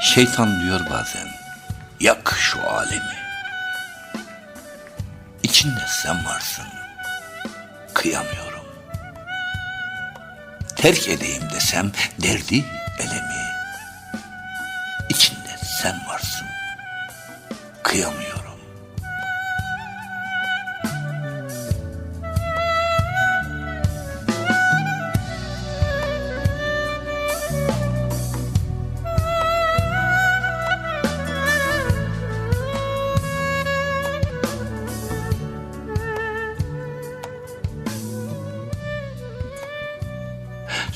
Şeytan diyor bazen, yak şu alemi. İçinde sen varsın, kıyamıyorum. Terk edeyim desem derdi elemi. İçinde sen varsın, kıyamıyorum.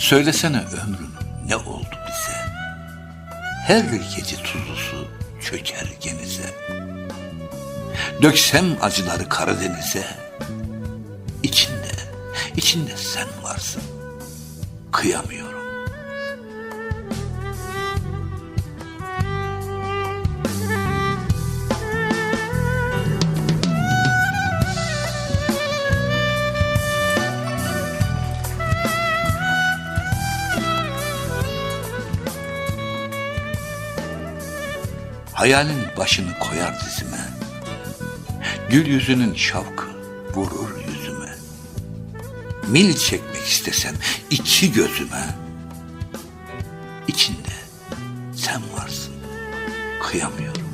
Söylesene ömrüm ne oldu bize? Her gece tuzlusu çöker genize. Döksem acıları Karadeniz'e. İçinde, içinde sen varsın. Kıyamıyorum. Hayalin başını koyar dizime. Gül yüzünün şavkı vurur yüzüme. Mil çekmek istesem iki gözüme. İçinde sen varsın. Kıyamıyorum.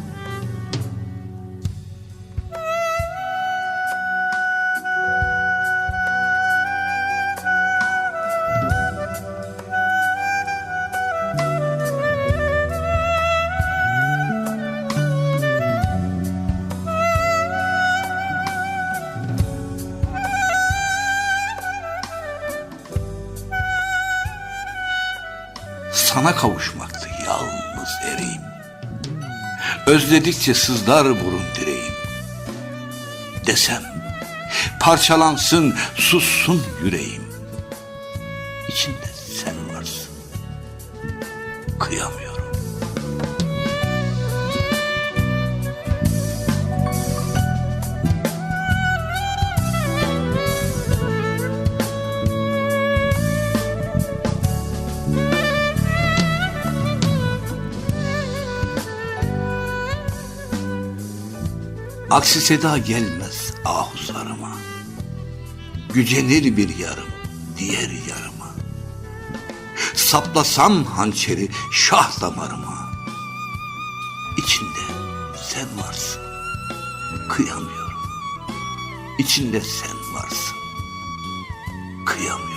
Sana kavuşmaktı yalnız ereğim. Özledikçe sızlar burun direğim. Desem parçalansın sussun yüreğim. İçinde sen varsın. Kıyamıyorum. Aksi seda gelmez ahuzlarıma. Gücenir bir yarım diğer yarıma. Saplasam hançeri şah damarıma. İçinde sen varsın. Kıyamıyorum. İçinde sen varsın. Kıyamıyorum.